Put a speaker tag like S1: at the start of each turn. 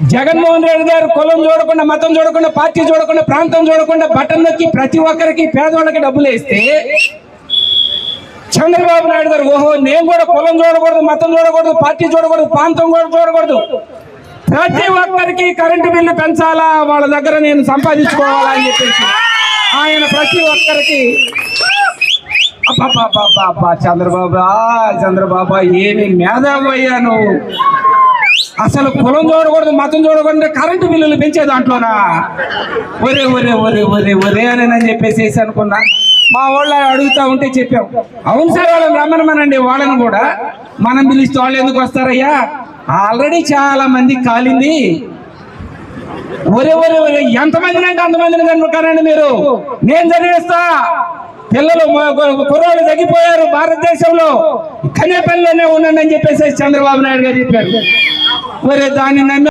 S1: జగన్మోహన్ రెడ్డి గారు కులం చూడకుండా మతం చూడకుండా పార్టీ చూడకుండా ప్రాంతం చూడకుండా బటన్ నొక్కి ప్రతి ఒక్కరికి పేదవాళ్ళకి డబ్బులు వేస్తే చంద్రబాబు నాయుడు గారు ఓహో నేను కూడా కులం చూడకూడదు మతం చూడకూడదు పార్టీ చూడకూడదు ప్రాంతం కూడా చూడకూడదు. ప్రతి ఒక్కరికి కరెంటు బిల్లు పెంచాలా? వాళ్ళ దగ్గర నేను సంపాదించుకోవాలా అని చెప్పేసి ఆయన ప్రతి ఒక్కరికి చంద్రబాబు చంద్రబాబు ఏమి మేధావి అయ్యా నువ్వు. అసలు కులం చూడకూడదు మతం చూడకూడదు కరెంటు బిల్లులు పెంచే దాంట్లోనా? ఒరే ఒరే ఒరే ఒరే ఒరే అని అని చెప్పేసి అనుకున్నా. మా వాళ్ళు అడుగుతా ఉంటే చెప్పాం. అవును సార్ వాళ్ళని రమ్మనమనండి వాళ్ళని కూడా. మనం పిలిస్తే వాళ్ళు ఎందుకు వస్తారయ్యా? ఆల్రెడీ చాలా మంది కాలింది. ఒరే ఒరే ఒరే ఎంతమందిని అంటే అంతమందిని కనుకారండి మీరు? నేను చదివిస్తా. పిల్లలు మ- కుర్రాళ్ళు తగ్గిపోయారు భారతదేశంలో. కనేపల్లిలోనే ఉండండి అని చెప్పేసి చంద్రబాబు నాయుడు గారు చెప్పారు. করে জানি না